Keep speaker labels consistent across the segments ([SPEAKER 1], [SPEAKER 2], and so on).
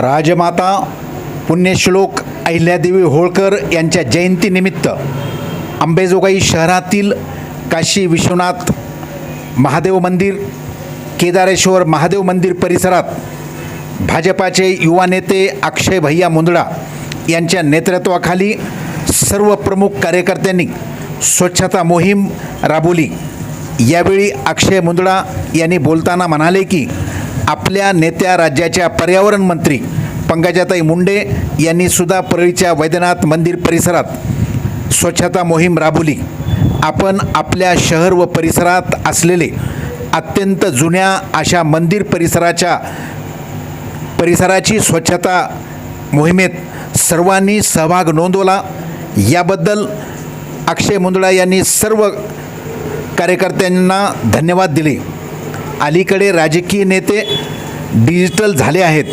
[SPEAKER 1] राजमाता पुण्यश्लोक अहिल्यादेवी होळकर यांच्या जयंतीनिमित्त अंबेजोगाई शहरातील काशी विश्वनाथ महादेव मंदिर केदारेश्वर महादेव मंदिर परिसरात भाजपाचे युवा नेते अक्षय भैया मुंदडा यांच्या नेतृत्वाखाली सर्व प्रमुख कार्यकर्त्यांनी स्वच्छता मोहीम राबवली. यावेळी अक्षय मुंदडा यांनी बोलताना म्हणाले की आपल्या नेत्या राज्याच्या पर्यावरण मंत्री पंकजाताई मुंडे यांनी सुद्धा परळीच्या वैद्यनाथ मंदिर परिसरात स्वच्छता मोहीम राबवली. आपण आपल्या शहर व परिसरात असलेले अत्यंत जुन्या अशा मंदिर परिसराच्या परिसराची स्वच्छता मोहिमेत सर्वांनी सहभाग नोंदवला. याबद्दल अक्षय मुंदडा यांनी सर्व कार्यकर्त्यांना धन्यवाद दिले. अलीकडे राजकीय नेते डिजिटल झाले आहेत.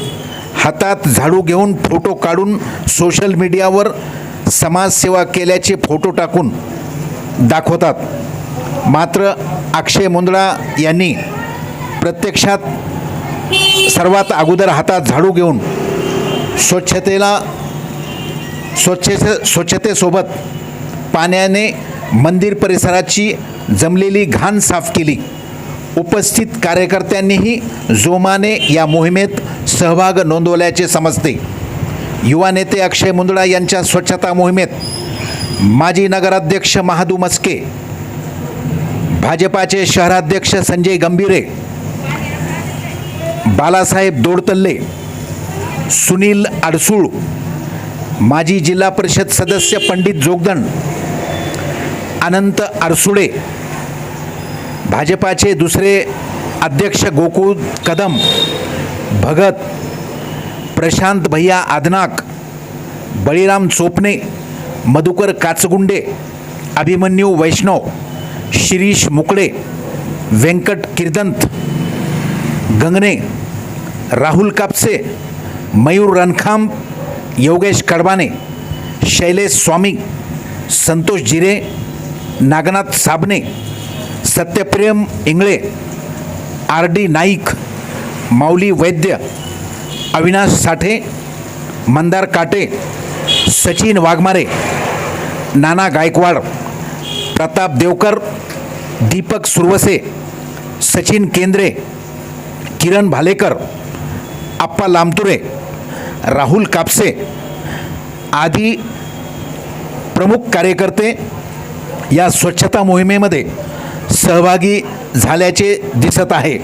[SPEAKER 1] हातात झाडू घेऊन फोटो काढून सोशल मीडियावर समाजसेवा केल्याचे फोटो टाकून दाखवतात. मात्र अक्षय मुंदडा यांनी प्रत्यक्षात सर्वात अगोदर हातात झाडू घेऊन स्वच्छतेला स्वच्छते स्वच्छतेसोबत पाण्याने मंदिर परिसराची जमलेली घाण साफ केली. उपस्थित कार्यकर्त्यांनीही जोमाने या मोहिमेत सहभाग नोंदवल्याचे समजते. युवा नेते अक्षय मुंदडा यांच्या स्वच्छता मोहिमेत माजी नगराध्यक्ष महादू मस्के भाजपाचे शहराध्यक्ष संजय गंभीरे बालासाहेब दोडतल्ले सुनील अडसूळ माजी जिल्हा परिषद सदस्य पंडित जोगदण अनंत अडसुळे भाजपाचे दुसरे अध्यक्ष गोकुळ कदम भगत प्रशांत भैया आदनाक बळीराम चोपणे मधुकर काचगुंडे अभिमन्यू वैष्णव शिरीष मुकडे व्यंकट किर्दंत गंगणे राहुल कापसे मयूर रणखांब योगेश कडबाने शैलेश स्वामी संतोष जिरे नागनाथ साबणे सत्यप्रेम इंगळे आर डी नाईक माऊली वैद्य अविनाश साठे मंदार काटे सचिन वाघमारे नाना गायकवाड प्रताप देवकर दीपक सुरवसे सचिन केंद्रे किरण भालेकर आप्पा लामतुरे राहुल कापसे आदी प्रमुख कार्यकर्ते या स्वच्छता मोहिमेमध्ये सहभागी झाल्याचे दिसत आहे.